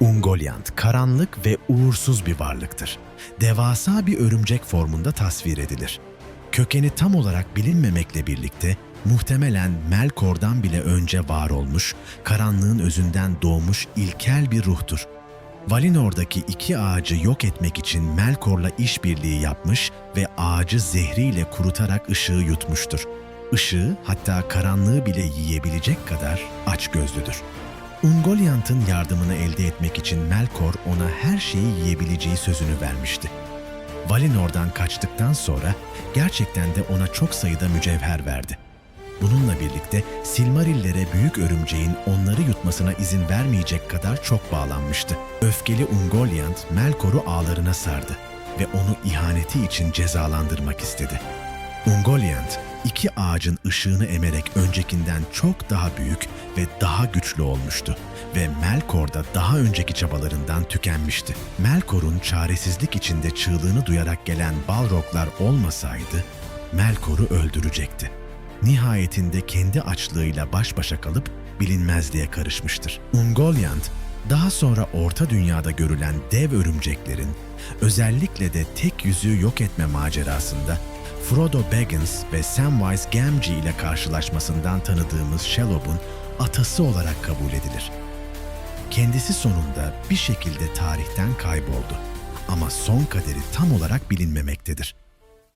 Ungoliant karanlık ve uğursuz bir varlıktır. Devasa bir örümcek formunda tasvir edilir. Kökeni tam olarak bilinmemekle birlikte muhtemelen Melkor'dan bile önce var olmuş, karanlığın özünden doğmuş ilkel bir ruhtur. Valinor'daki iki ağacı yok etmek için Melkor'la işbirliği yapmış ve ağacı zehriyle kurutarak ışığı yutmuştur. Işığı hatta karanlığı bile yiyebilecek kadar açgözlüdür. Ungoliant'ın yardımını elde etmek için Melkor ona her şeyi yiyebileceği sözünü vermişti. Valinor'dan kaçtıktan sonra gerçekten de ona çok sayıda mücevher verdi. Bununla birlikte Silmarillere büyük örümceğin onları yutmasına izin vermeyecek kadar çok bağlanmıştı. Öfkeli Ungoliant Melkor'u ağlarına sardı ve onu ihaneti için cezalandırmak istedi. Ungoliant, iki ağacın ışığını emerek öncekinden çok daha büyük ve daha güçlü olmuştu ve Melkor da daha önceki çabalarından tükenmişti. Melkor'un çaresizlik içinde çığlığını duyarak gelen Balroglar olmasaydı, Melkor'u öldürecekti. Nihayetinde kendi açlığıyla baş başa kalıp bilinmezliğe karışmıştır. Ungoliant, daha sonra Orta Dünya'da görülen dev örümceklerin, özellikle de tek yüzüğü yok etme macerasında Frodo Baggins ve Samwise Gamgee ile karşılaşmasından tanıdığımız Shelob'un atası olarak kabul edilir. Kendisi sonunda bir şekilde tarihten kayboldu ama son kaderi tam olarak bilinmemektedir.